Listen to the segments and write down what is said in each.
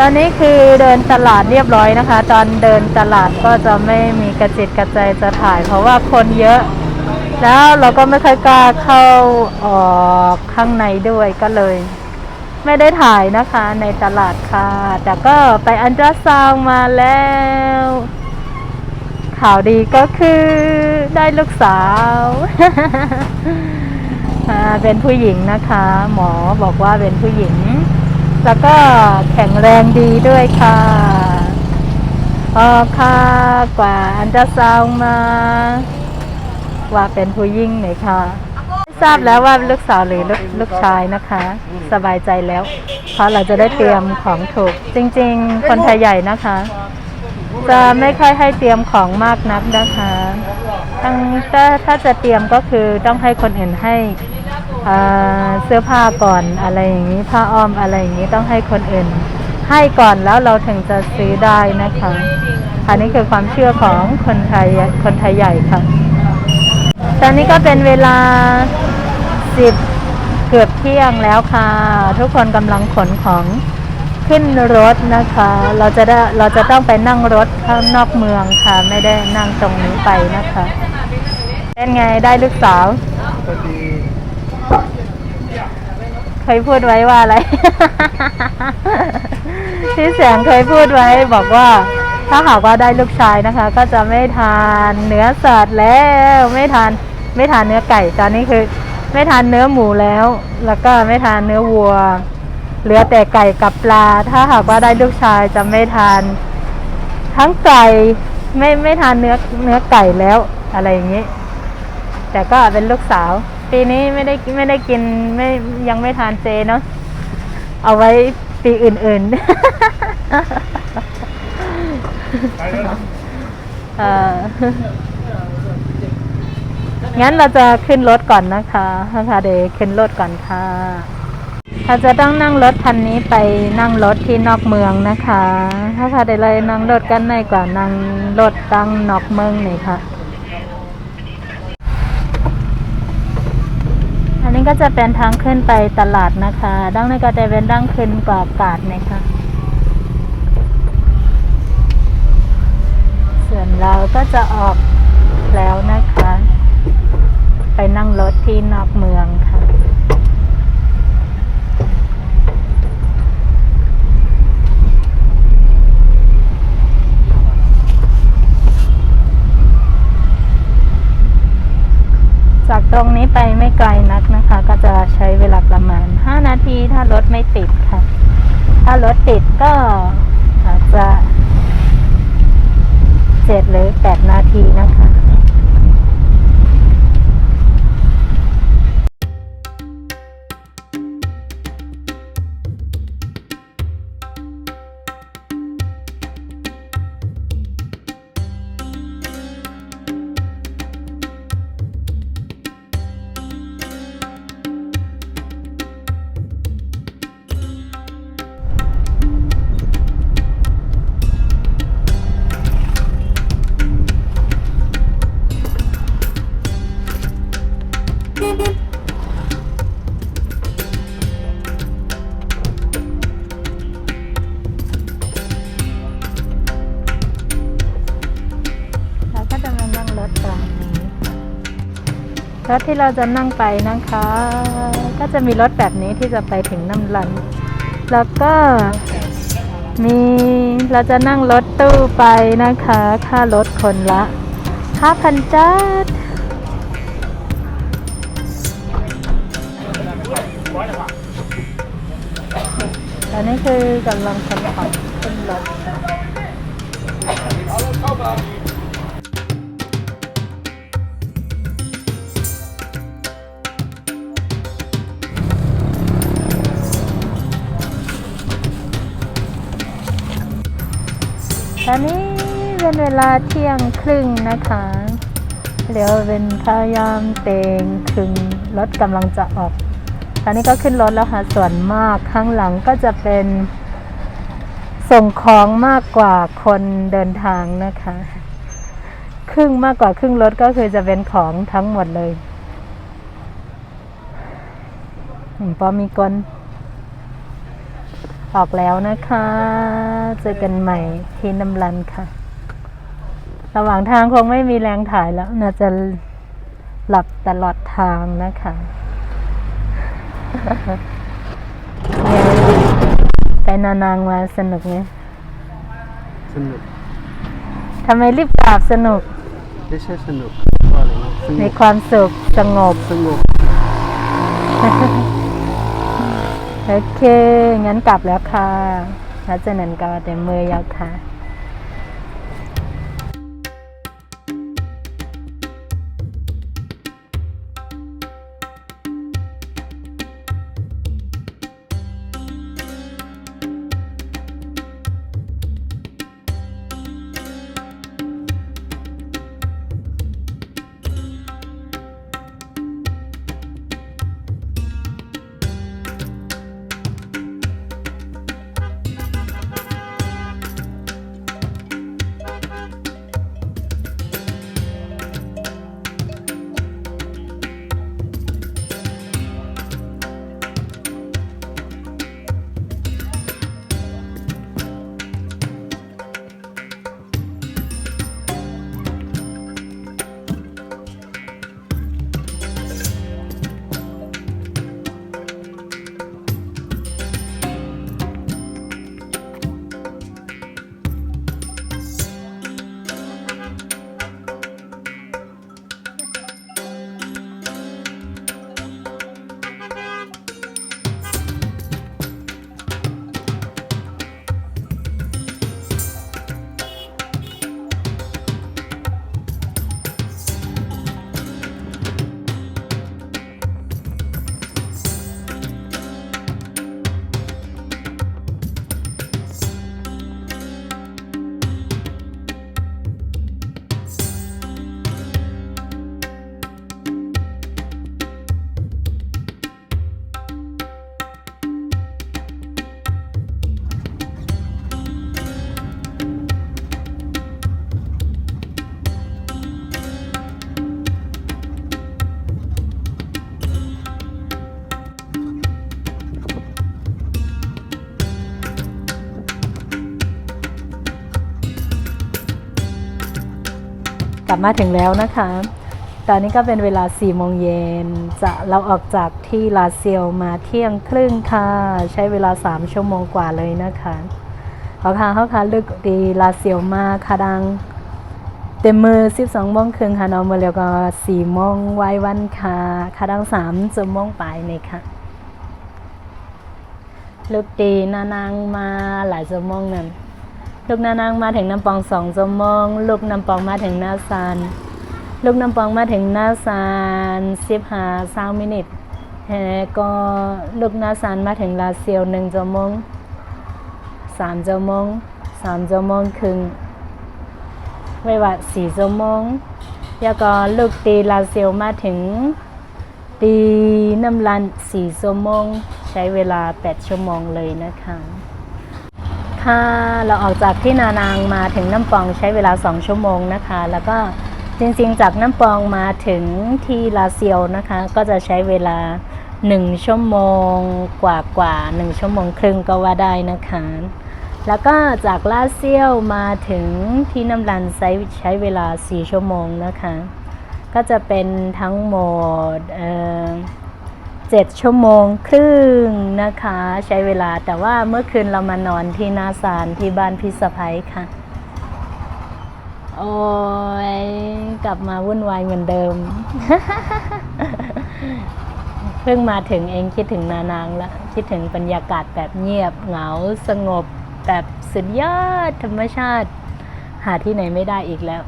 ตอนนี้คือเดินตลาดเรียบร้อยนะคะ ตอนเดินตลาดก็จะไม่มีกระจิตกระใจจะถ่าย เพราะว่าคนเยอะ แล้วเราก็ไม่ค่อยกล้าเข้าออกข้างในด้วยก็เลย ไม่ได้ถ่ายนะคะในตลาดค่ะ แต่ก็ไปอันตราซาวมาแล้ว ข่าวดีก็คือได้ลูกสาวอ่าเป็นผู้หญิงนะคะ หมอบอกว่าเป็นผู้หญิง แล้วก็แข็งแรงดีด้วยค่ะพอค่ะกว่าอันตราซาวมา ว่าเป็นผู้หญิงหน่อยค่ะทราบแล้วว่าลูกสาวหรือลูกลูกชายนะคะ สบายใจแล้ว เพราะเราจะได้เตรียมของถูก จริง ๆ คนไทยใหญ่นะคะ จะไม่ค่อยให้เตรียมของมากนักนะคะตั้งถ้าถ้าจะเตรียมก็คือต้องให้คนอื่นให้ เสื้อผ้าก่อนอะไรอย่างนี้ผ้าอ้อมอะไรอย่างนี้ต้องให้คนอื่น ให้ก่อนแล้วเราถึงจะซื้อได้นะคะอันนี้คือความเชื่อของคนไทยคนไทยใหญ่ค่ะ ตอนนี้ก็เป็นเวลาสิบเกือบเที่ยงแล้วค่ะ ทุกคนกำลังขนของขึ้นรถนะคะ เราจะได้เราจะต้องไปนั่งรถข้างนอกเมืองค่ะ ไม่ได้นั่งตรงนี้ไปนะคะเป็นไงได้ลูกสาวดี เคยพูดไว้ว่าอะไรพี่แสงเคยพูดไว้บอกว่า ถ้าหากว่าได้ลูกชายนะคะ ก็จะไม่ทานเนื้อสัตว์แล้วไม่ทานไม่ทานเนื้อไก่ตอนนี้คือ ไม่ทานเนื้อหมูแล้ว แล้วก็ไม่ทานเนื้อวัว เหลือแต่ไก่กับปลา ถ้าหากว่าได้ลูกชายจะไม่ทาน ทั้งไก่ไม่ไม่ทานเนื้อเนื้อไก่แล้วอะไรอย่างนี้ แต่ก็เป็นลูกสาว ปีนี้ไม่ได้ไม่ได้กินไม่ยังไม่ทานเจเนาะเอาไว้ปีอื่นๆเอองั้นเราจะขึ้นรถก่อนนะคะค่ะเดขึ้นรถก่อนค่ะเราจะต้องนั่งรถคันนี้ไปนั่งรถที่นอกเมืองนะคะ ถ้าค่ะเดี๋ยวเลยนั่งรถกันในกว่านั่งรถตั้งนอกเมืองนี่ค่ะ อันนี้ ก็จะเป็นทางขึ้นไปตลาดนะคะดังนั้นก็จะเป็นดังขึ้นกว่ากาดนะคะส่วนเราก็จะออกแล้วนะคะ ไปนั่งรถที่นอกเมืองค่ะจากตรงนี้ไป นาทีถ้ารถไม่ติดค่ะ ถ้ารถติดก็อาจจะเจ็ดหรือแปดนาทีนะคะ รถที่เราจะนั่งไปนะคะ ก็จะมีรถแบบนี้ที่จะไปถึงน้ำลัน แล้วก็มีเราจะนั่งรถตู้ไปนะคะ ค่ารถคนละ5,000จัดตอนนี้คือกำลังขนของขึ้นรถ ตอนนี้เป็นเวลาเที่ยงครึ่งนะคะเดี๋ยวเป็นพยายามเตงคึ้งรถกำลังจะออก ตอนนี้ก็ขึ้นรถแล้วค่ะ ส่วนมากข้างหลังก็จะเป็นส่งของมากกว่าคนเดินทางนะคะ ครึ่งมากกว่าครึ่งรถก็คือจะเป็นของทั้งหมดเลยอืมพอมีกล ออกแล้วนะคะ เจอกันใหม่ที่น้ำรันค่ะ ระหว่างทางคงไม่มีแรงถ่ายแล้ว น่าจะหลับตลอดทางนะคะเนี่ยไปนานางมาสนุกไหมสนุกทำไมรีบกลับสนุก ไม่ใช่สนุกว่าอะไรนะสมีนุกความสุขสงบสงบ โอเค งั้นกลับแล้วค่ะแล้วจากนั้นก็เต็มมือยาวค่ะ กลับมาถึงแล้วนะคะ ตอนนี้ก็เป็นเวลา4โมงเย็นจะเราออกจากที่ลาเซียวมาเที่ยงครึ่งค่ะ ใช้เวลา 3 ชั่วโมงกว่าเลยนะคะเขาค่ะเขาค่ะลึกดีลาเซียวมาค่ะดังเต็มมือ 12โมงครึ่งค่ะนอนมาแล้วก็4โมงไว้วันค่ะค่ะดัง3ชั่วโมงไปนี่ค่ะลูกดีนานางมาหลายชั่วโมงนั่น ลูกนานางมาถึงน้ำปองสองชั่วโมงลูกน้ำปองมาถึงหน้าซานลูกน้ำปองมาถึงหน้าซานสิบห้าสามมินิทแฮก็ลูกหน้าซานมาถึงลาเซียวหนึ่งชั่วโมงสามชั่วโมงสามชั่วโมงครึ่งไม่ว่าสี่ชั่วโมงแล้วก็ลูกตีลาเซียวมาถึงตีน้ำลันสี่ชั่วโมง ใช้เวลาแปดชั่วโมงเลยนะคะ ค่ะ เราออกจากที่นานางมาถึงน้ำปองใช้เวลา 2 ชั่วโมงนะคะ แล้วก็จริงๆ จากน้ำปองมาถึงที่ลาเซียวนะคะ ก็จะใช้เวลา 1 ชั่วโมงกว่ากว่าๆ1ชั่วโมงครึ่งก็ว่าได้นะคะ แล้วก็จากลาเซียวมาถึงที่น้ำรันใช้ใช้เวลา 4 ชั่วโมงนะคะ ก็จะเป็นทั้งหมดเอ่อ เจ็ดชั่วโมงครึ่งนะคะ ใช้เวลาแต่ว่าเมื่อคืนเรามานอนที่นาซานที่บ้านพี่สะพ้ยค่ะ โอ้ยกลับมาวุ่นวายเหมือนเดิม เพิ่งมาถึงเองคิดถึงนานางละคิดถึงบรรยากาศแบบเงียบเหงาสงบแบบสุดยอดธรรมชาติ หาที่ไหนไม่ได้อีกแล้ว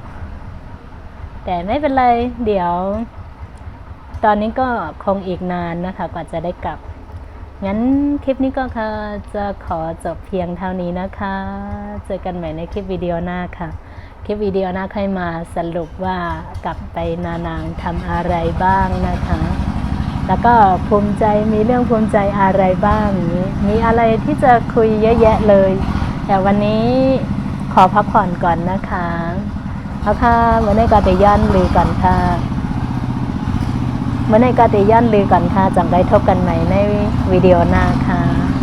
แต่ไม่เป็นไร เดี๋ยว ตอนนี้ก็คงอีกนานนะคะกว่าจะได้กลับ งั้นคลิปนี้ก็ค่ะจะขอจบเพียงเท่านี้นะคะ เจอกันใหม่ในคลิปวิดีโอหน้าค่ะ คลิปวิดีโอหน้าค่อยมาสรุปว่ากลับไปนานางทำอะไรบ้างนะคะ แล้วก็ภูมิใจมีเรื่องภูมิใจอะไรบ้าง มีมีอะไรที่จะคุยเยอะแยะเลย แต่วันนี้ขอพักผ่อนก่อนนะคะเอาค่ะเหมือนในกาเตยันลือก่อนค่ะ เมื่อในกาติยันลือก่อนค่ะจังได้ทบกันใหม่ในวิดีโอหน้าค่ะ